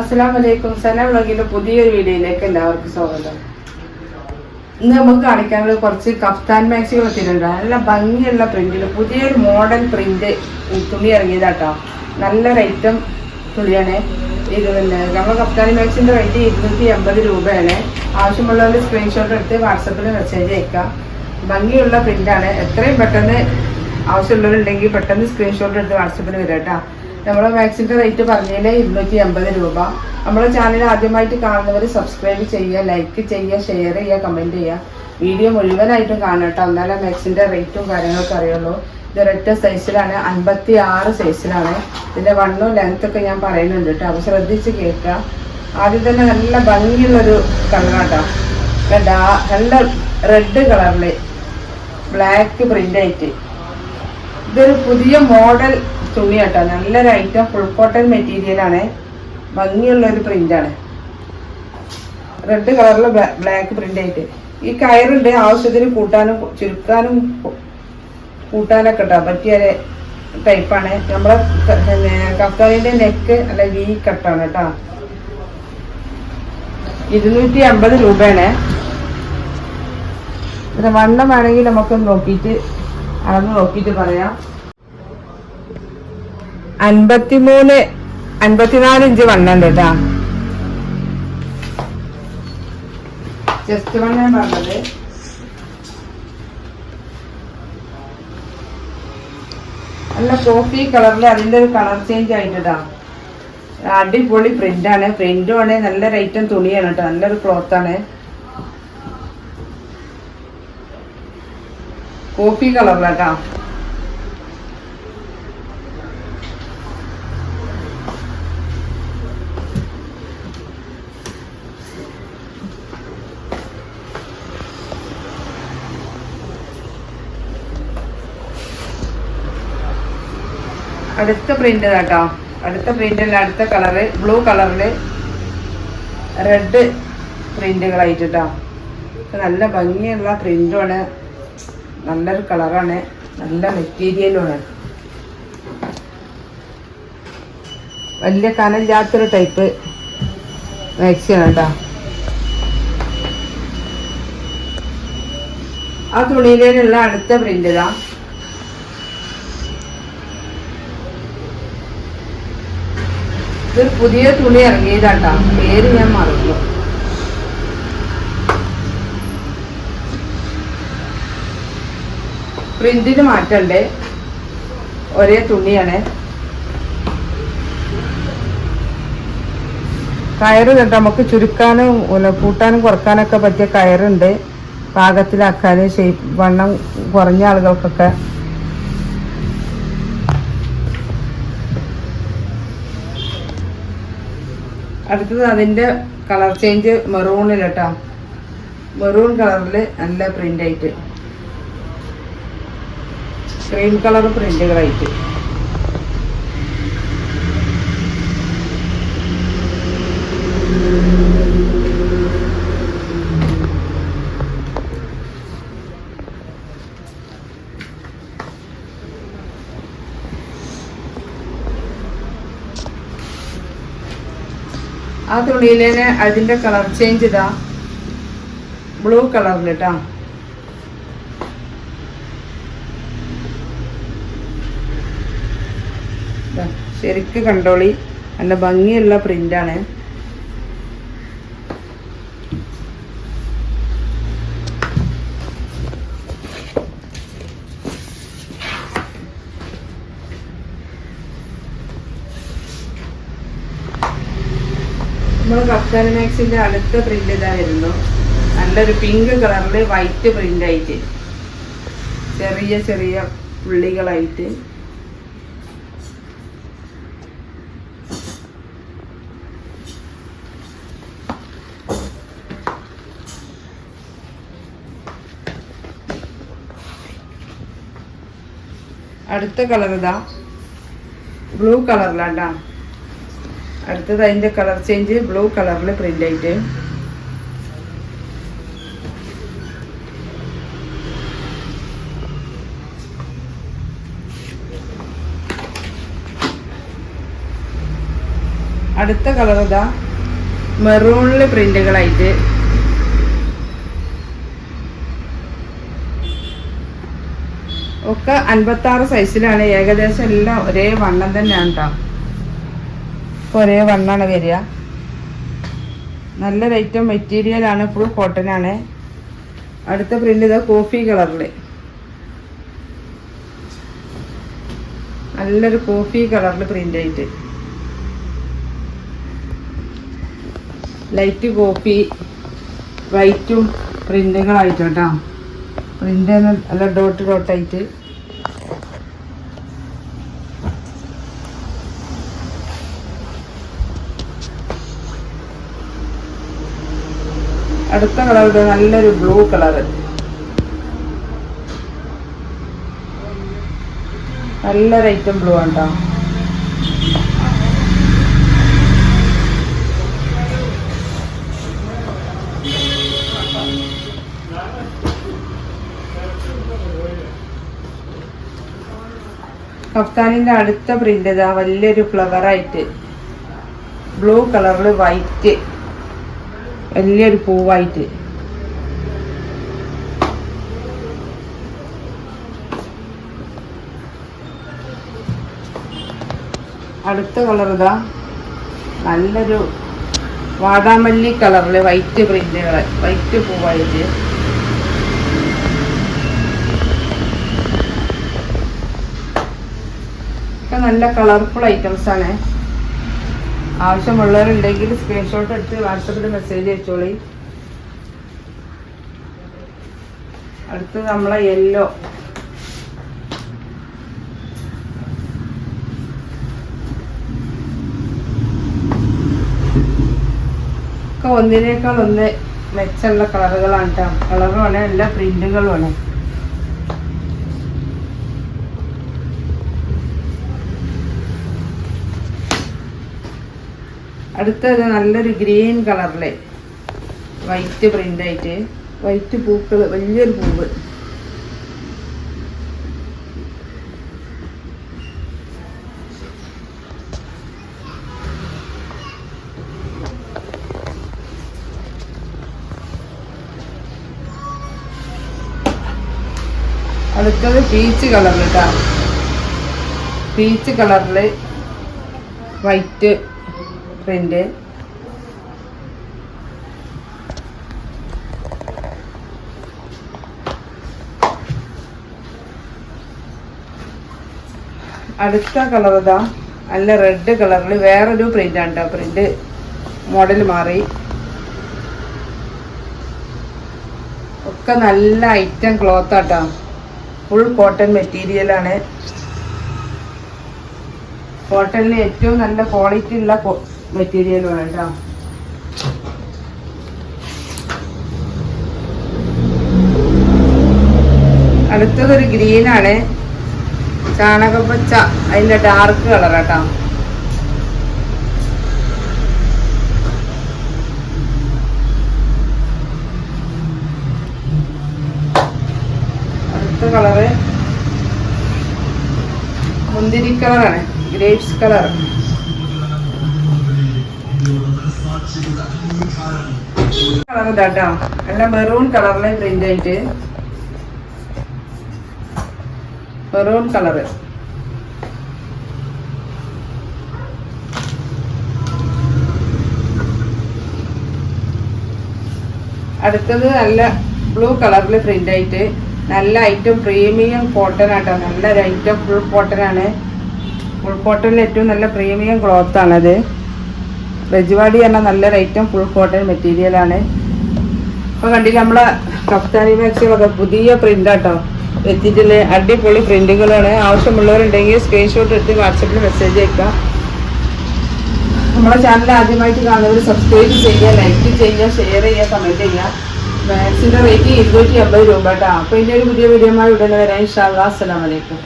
അസ്സലാം വലൈക്കും സലാം വ്ളോഗിന്റെ പുതിയൊരു വീഡിയോയിലേക്ക് എല്ലാവർക്കും സ്വാഗതം. ഇന്ന് നമുക്ക് കാണിക്കാനുള്ള കുറച്ച് കഫ്താൻ മാക്സികൾ എത്തിയിട്ടുണ്ട് നല്ല ഭംഗിയുള്ള പ്രിന്റിൽ പുതിയൊരു മോഡൽ പ്രിന്റ് തുണി ഇറങ്ങിയതാട്ടോ. നല്ലൊരു ഐറ്റം തുണിയാണ്. ഇത് പിന്നെ നമ്മൾ കഫ്താൻ മാക്സിന്റെ റേറ്റ് ഇരുന്നൂറ്റി എൺപത് രൂപയാണ്. ആവശ്യമുള്ളവർ സ്ക്രീൻഷോട്ട് എടുത്ത് വാട്സപ്പിൽ മെസ്സേജ് അയക്കാം. ഭംഗിയുള്ള പ്രിന്റാണ് എത്രയും പെട്ടെന്ന് ആവശ്യമുള്ളവരുണ്ടെങ്കിൽ പെട്ടെന്ന് സ്ക്രീൻഷോട്ട് എടുത്ത് വാട്സപ്പിൽ വരാം കേട്ടോ നമ്മളെ വാക്സിന്റെ റേറ്റ് പറഞ്ഞതിൽ ഇരുന്നൂറ്റി എൺപത് രൂപ. നമ്മളെ ചാനൽ ആദ്യമായിട്ട് കാണുന്നവർ സബ്സ്ക്രൈബ് ചെയ്യുക ലൈക്ക് ചെയ്യുക ഷെയർ ചെയ്യുക കമന്റ് ചെയ്യുക. വീഡിയോ മുഴുവനായിട്ടും കാണട്ടോ എന്നാലേ വാക്സിന്റെ റേറ്റും കാര്യങ്ങളൊക്കെ അറിയുള്ളൂ. ഇത് ഒരൊറ്റ സൈസിലാണ് അൻപത്തി ആറ് സൈസിലാണ് ഇതിന്റെ വണ്ണും ലെങ്ത്തൊക്കെ ഞാൻ പറയുന്നുണ്ട് കേട്ടോ. അപ്പോൾ ശ്രദ്ധിച്ച് കേൾക്കുക. ആദ്യം തന്നെ നല്ല ഭംഗിയുള്ളൊരു കളറാട്ടോ നല്ല റെഡ് കളറിൽ ബ്ലാക്ക് പ്രിന്റ് ആയിട്ട്. ഇതൊരു പുതിയ മോഡൽ തുണി കേട്ടോ നല്ലൊരു ഐറ്റം ഫുൾ കോട്ടൺ മെറ്റീരിയൽ ആണ്. ഭംഗിയുള്ള ഒരു പ്രിന്റാണ് റെഡ് കളറിൽ ബ്ലാക്ക് പ്രിന്റ് ആയിട്ട്. ഈ കയറുണ്ട്. ആവശ്യത്തിന് കൂട്ടാനും ചുരുക്കാനും കൂട്ടാനൊക്കെ കേട്ടോ പറ്റിയ ടൈപ്പാണ് നമ്മളെ കഫ്താനിന്റെ നെക്ക് അല്ല വി കട്ടാണ് കേട്ടോ ഇരുന്നൂറ്റി അമ്പത് രൂപയാണ്. വണ്ണം വേണമെങ്കിൽ നമുക്ക് നോക്കിയിട്ട് അളന്ന് നോക്കിയിട്ട് പറയാം. അൻപത്തിമൂന്ന് അൻപത്തിനാല് ഇഞ്ച് വണ്ണുണ്ട് കേട്ടാ. ജസ്റ്റ് വണ്ണ പറഞ്ഞത്. നല്ല കോഫി കളറിൽ അതിന്റെ ഒരു കളർ ചേഞ്ച് ആയിട്ടാ അടിപൊളി പ്രിന്റ് ആണ്. പ്രിന്റും ആണ്. നല്ലൊരു ഐറ്റം തുണിയാണ് കേട്ടോ. നല്ലൊരു ക്ലോത്ത് കോഫി കളറിലാട്ടാ അടുത്ത പ്രിന്റ് കേട്ടോ അടുത്ത പ്രിന്റിൽ അടുത്ത കളറ് ബ്ലൂ കളറിൽ റെഡ് പ്രിന്റുകളായിട്ട് കേട്ടോ നല്ല ഭംഗിയുള്ള പ്രിന്റുമാണ് നല്ലൊരു കളറാണ്. നല്ല മെറ്റീരിയലുമാണ് വലിയ കനമില്ലാത്തൊരു ടൈപ്പ് മാക്സിയാണ് കേട്ടോ ആ തുണിയിലുള്ള അടുത്ത പ്രിന്റ് ഇതാ. ഇതൊരു പുതിയ തുണി ഇറങ്ങിയതാട്ടാ പേര് ഞാൻ മറന്നു. പ്രിന്റിന് മാറ്റണ്ട്? ഒരേ തുണിയാണ്. കയറ് കേട്ടോ നമുക്ക് ചുരുക്കാനും കൂട്ടാനും കുറക്കാനൊക്കെ പറ്റിയ കയറുണ്ട്. പാകത്തിലാക്കാൻ ഷേപ്പ് വണ്ണം കുറഞ്ഞ ആളുകൾക്കൊക്കെ. അടുത്തത് അതിന്റെ കളർ ചേഞ്ച് മെറൂണിൽ കേട്ടോ മെറൂൺ കളറിൽ നല്ല പ്രിന്റ് ആയിട്ട്. ക്രീം കളർ പ്രിന്റുകളായിട്ട് ആ തുണിയിലെ അതിന്റെ കളർ ചേഞ്ച് ഇതാ. ബ്ലൂ കളറിൽ കേട്ടോ ദാ, ശരിക്ക് കണ്ടോളി. നല്ല ഭംഗിയുള്ള പ്രിന്റാണ് നമ്മൾ കപ്താൻ അടുത്ത പ്രിന്റ് ഇതാ വരുന്നു. നല്ലൊരു പിങ്ക് കളറിൽ വൈറ്റ് പ്രിന്റ് ആയിട്ട്. ചെറിയ ചെറിയ പുള്ളികളായിട്ട്. അടുത്ത കളർ ഇതാ. ബ്ലൂ കളറിലാണ്ടാ അടുത്തത് അതിന്റെ കളർ ചേഞ്ച് ബ്ലൂ കളറിൽ പ്രിന്റ് ആയിട്ട്. അടുത്ത കളർ ഇതാ. മെറൂണിൽ പ്രിന്റുകളായിട്ട് ഒക്കെ അൻപത്തി ആറ് സൈസിലാണ് ഏകദേശം എല്ലാം ഒരേ വണ്ണം തന്നെയാണ് കേട്ടോ ഒരേ വണ്ണാണ് വരിക. നല്ല ഐറ്റം മെറ്റീരിയൽ ആണ്. ഫുൾ കോട്ടൺ ആണ്. അടുത്ത പ്രിന്റ് ഇതാ കോഫി കളറിൽ നല്ലൊരു കോഫി കളറിൽ പ്രിന്റ് ആയിട്ട്. ലൈറ്റ് കോഫി വൈറ്റും പ്രിന്റുകളായിട്ട് കേട്ടോ പ്രിന്റ് നല്ല ഡോട്ട് ഡോട്ടായിട്ട് അടുത്ത കളർ നല്ലൊരു ബ്ലൂ കളറ് നല്ലൊരു ഐറ്റം ബ്ലൂ ആണ് കേട്ടോ കഫ്താനിന്റെ അടുത്ത പ്രിന്റ് ഇതാ വലിയൊരു ഫ്ലവർ ആയിട്ട്. ബ്ലൂ കളറിൽ വൈറ്റ് വലിയൊരു പൂവായിട്ട്. അടുത്ത കളർ ഇതാ നല്ലൊരു വാടാമല്ലി കളറിൽ വൈറ്റ് പ്രിന്റുകൾ വൈറ്റ് പൂവായിട്ട്. ഒക്കെ നല്ല കളർഫുൾ ഐറ്റംസ് ആണ്. ആവശ്യമുള്ളവരുണ്ടെങ്കിൽ സ്ക്രീൻഷോട്ട് എടുത്ത് വാട്സപ്പിൽ മെസ്സേജ് അയച്ചോളി. അടുത്ത് നമ്മളെ യെല്ലോ ഒക്കെ ഒന്നിനേക്കാൾ ഒന്ന് മെച്ചമുള്ള കളറുകളാണ് കേട്ടോ കളറുമാണ് എല്ലാ പ്രിന്റുകളുമാണ് അടുത്തത് നല്ലൊരു ഗ്രീൻ കളറിലെ വൈറ്റ് പ്രിന്റ് ആയിട്ട് വൈറ്റ് പൂക്കൾ വലിയൊരു പൂവ്. അടുത്തത് പീച്ച് കളറിൽ പീച്ച് കളറിൽ വൈറ്റ്. പ്രിന്റ് അടുത്ത കളർ ഇതാ. നല്ല റെഡ് കളറിൽ വേറൊരു പ്രിന്റ് ആണ് കേട്ടോ പ്രിന്റ് മോഡൽ മാറി. ഒക്കെ നല്ല ഐറ്റം ക്ലോത്ത് ആട്ടോ. ഫുൾ കോട്ടൺ മെറ്റീരിയലാണ് കോട്ടണിൽ ഏറ്റവും നല്ല ക്വാളിറ്റി ഉള്ള മെറ്റീരിയലാണ് കേട്ടോ അടുത്തതൊരു ഗ്രീൻ ആണ്. ചാണകപ്പച്ച അതിന്റെ ഡാർക്ക് കളർ കേട്ടോ അടുത്ത കളറ് മുന്തിരി കളറാണ് ഗ്രേപ്സ് കളർ കളർ ഇതാട്ടോ. നല്ല മെറൂൺ കളറിലെ പ്രിന്റ് ആയിട്ട്. Maroon colour. അടുത്തത് നല്ല ബ്ലൂ കളറിൽ പ്രിന്റ് ആയിട്ട്. നല്ല ഐറ്റം പ്രീമിയം കോട്ടൺ ആട്ടോ. നല്ല ഐറ്റം ഫുൾ കോട്ടൺ ആണ്. ഫുൾ കോട്ടണിൽ ഏറ്റവും നല്ല പ്രീമിയം ക്ലോത്ത് ആണത്. റെജിവാടി പറഞ്ഞാൽ നല്ലൊരു ഐറ്റം ഫുൾ കോട്ടൺ മെറ്റീരിയൽ ആണ്. ഇപ്പൊ കണ്ടില്ല നമ്മളെ കഫ്താനി മാക്സികളൊക്കെ പുതിയ പ്രിന്റ് ആട്ടോ എത്തിയിട്ടുള്ള അടിപൊളി പ്രിന്റുകളാണ് ആവശ്യമുള്ളവരുണ്ടെങ്കിൽ സ്ക്രീൻഷോട്ട് എടുത്ത് വാട്സപ്പിൽ മെസ്സേജ് അയക്കാം നമ്മളെ ചാനൽ ആദ്യമായിട്ട് കാണുന്നവർ സബ്സ്ക്രൈബ് ചെയ്യുക ലൈക്ക് ചെയ്യുക ഷെയർ ചെയ്യുക കമന്റ് ചെയ്യുക. മാക്സിന്റെ റേറ്റ് ഇരുന്നൂറ്റി അമ്പത് രൂപ കേട്ടോ അപ്പൊ ഇതിന്റെ ഒരു പുതിയ വീഡിയോ ഉടനെ വരാം. ഇൻഷാല്ലാ അസ്സലാമലൈക്കും